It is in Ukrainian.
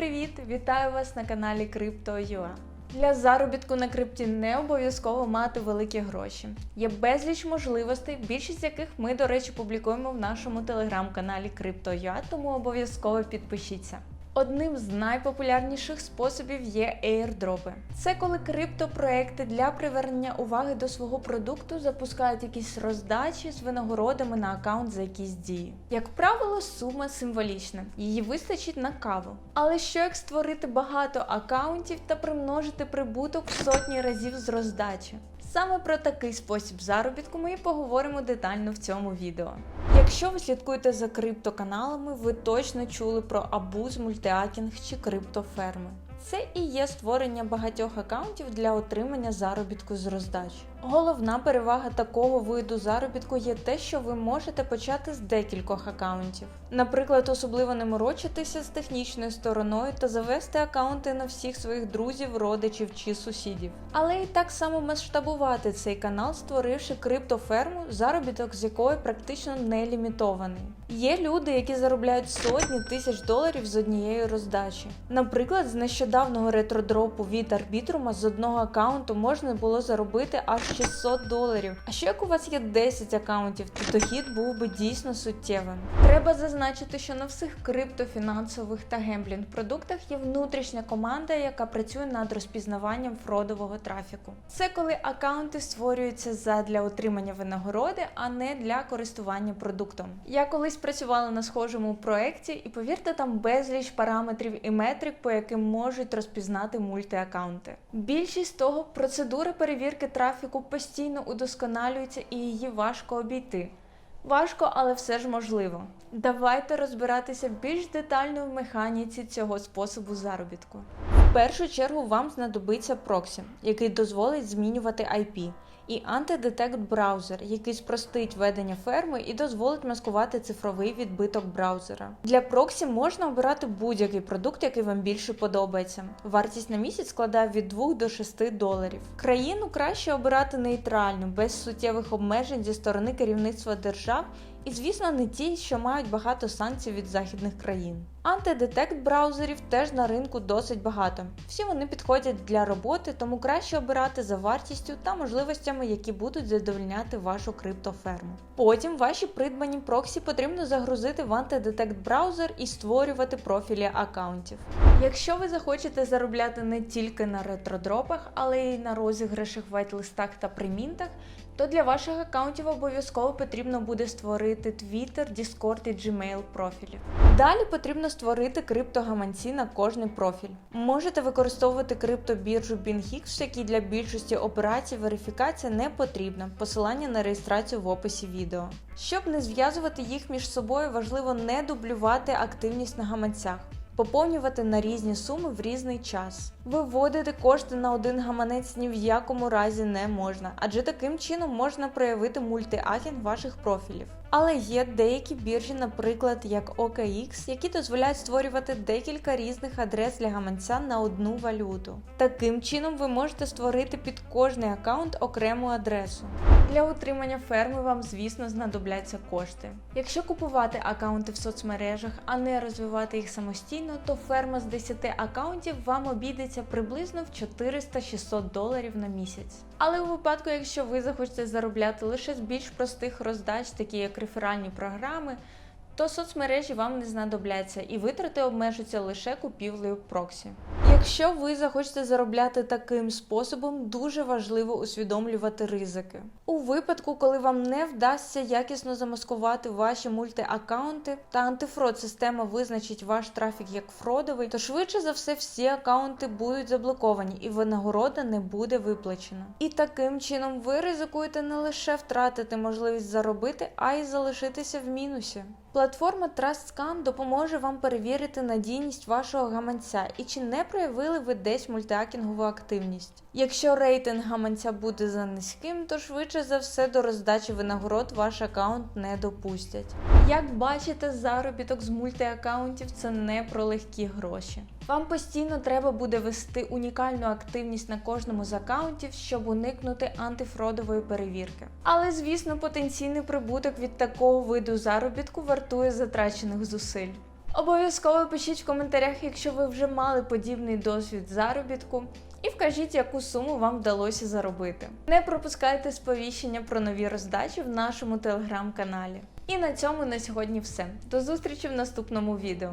привіт! Вітаю вас на каналі Crypto.ua. Для заробітку на крипті не обов'язково мати великі гроші. Є безліч можливостей, більшість яких ми, до речі, публікуємо в нашому телеграм-каналі Crypto.ua, тому обов'язково підпишіться. Одним з найпопулярніших способів є airdropи. Це коли криптопроекти для привернення уваги до свого продукту запускають якісь роздачі з винагородами на аккаунт за якісь дії. Як правило, сума символічна, її вистачить на каву. Але що як створити багато аккаунтів та примножити прибуток в сотні разів з роздачі? Саме про такий спосіб заробітку ми і поговоримо детально в цьому відео. Якщо ви слідкуєте за криптоканалами, ви точно чули про абуз, мультиакінг чи криптоферми. Це і є створення багатьох аккаунтів для отримання заробітку з роздач. Головна перевага такого виду заробітку є те, що ви можете почати з декількох аккаунтів. Наприклад, особливо не морочитися з технічною стороною та завести аккаунти на всіх своїх друзів, родичів чи сусідів. Але і так само масштабувати цей канал, створивши криптоферму, заробіток з якої практично не лімітований. Є люди, які заробляють сотні тисяч доларів з однієї роздачі. Наприклад, з нещодавнього ретродропу від арбітрума з одного аккаунту можна було заробити аж 600 доларів. А що як у вас є 10 аккаунтів, то дохід був би дійсно суттєвим. Треба зазначити, що на всіх криптофінансових та гемблінг продуктах є внутрішня команда, яка працює над розпізнаванням фродового трафіку. Це коли аккаунти створюються задля отримання винагороди, а не для користування продуктом. Я колись працювала на схожому проєкті, і повірте, там безліч параметрів і метрик, по яким можуть розпізнати мультиаккаунти. Більшість того, процедури перевірки трафіку постійно удосконалюється і її важко обійти. Важко, але все ж можливо. Давайте розбиратися більш детально в механіці цього способу заробітку. Першу чергу вам знадобиться проксі, який дозволить змінювати IP, і антидетект браузер, який спростить ведення ферми і дозволить маскувати цифровий відбиток браузера. Для проксі можна обирати будь-який продукт, який вам більше подобається. Вартість на місяць складає від 2 до 6 доларів. Країну краще обирати нейтральну, без суттєвих обмежень зі сторони керівництва держав. І, звісно, не ті, що мають багато санкцій від західних країн. Антидетект браузерів теж на ринку досить багато. Всі вони підходять для роботи, тому краще обирати за вартістю та можливостями, які будуть задовольняти вашу криптоферму. Потім ваші придбані проксі потрібно загрузити в антидетект браузер і створювати профілі аккаунтів. Якщо ви захочете заробляти не тільки на ретродропах, але й на розіграшах, вайт-листах та примінтах, то для ваших аккаунтів обов'язково потрібно буде створити Twitter, Discord і Gmail профілі. Далі потрібно створити криптогаманці на кожний профіль. Можете використовувати криптобіржу BingX, якій для більшості операцій верифікація не потрібна. Посилання на реєстрацію в описі відео. Щоб не зв'язувати їх між собою, важливо не дублювати активність на гаманцях. Поповнювати на різні суми в різний час. Виводити кошти на один гаманець ні в якому разі не можна, адже таким чином можна проявити мультиагент ваших профілів. Але є деякі біржі, наприклад, як OKX, які дозволяють створювати декілька різних адрес для гаманця на одну валюту. Таким чином ви можете створити під кожний аккаунт окрему адресу. Для утримання ферми вам, звісно, знадобляться кошти. Якщо купувати аккаунти в соцмережах, а не розвивати їх самостійно, то ферма з 10 аккаунтів вам обійдеться приблизно в 400-600 доларів на місяць. Але у випадку, якщо ви захочете заробляти лише з більш простих роздач, такі як реферальні програми, то соцмережі вам не знадобляться і витрати обмежуються лише купівлею проксі. Якщо ви захочете заробляти таким способом, дуже важливо усвідомлювати ризики. У випадку, коли вам не вдасться якісно замаскувати ваші мультиаккаунти та антифрод система визначить ваш трафік як фродовий, то швидше за все всі аккаунти будуть заблоковані і винагорода не буде виплачена. І таким чином ви ризикуєте не лише втратити можливість заробити, а й залишитися в мінусі. Платформа TrustScan допоможе вам перевірити надійність вашого гаманця і чи не проявили ви десь мультиакінгову активність. Якщо рейтинг гаманця буде за низьким, то швидше за все до роздачі винагород ваш аккаунт не допустять. Як бачите, заробіток з мультиаккаунтів це не про легкі гроші. Вам постійно треба буде вести унікальну активність на кожному з аккаунтів, щоб уникнути антифродової перевірки. Але, звісно, потенційний прибуток від такого виду заробітку вартує затрачених зусиль. Обов'язково пишіть в коментарях, якщо ви вже мали подібний досвід заробітку, і вкажіть, яку суму вам вдалося заробити. Не пропускайте сповіщення про нові роздачі в нашому телеграм-каналі. І на цьому на сьогодні все. До зустрічі в наступному відео.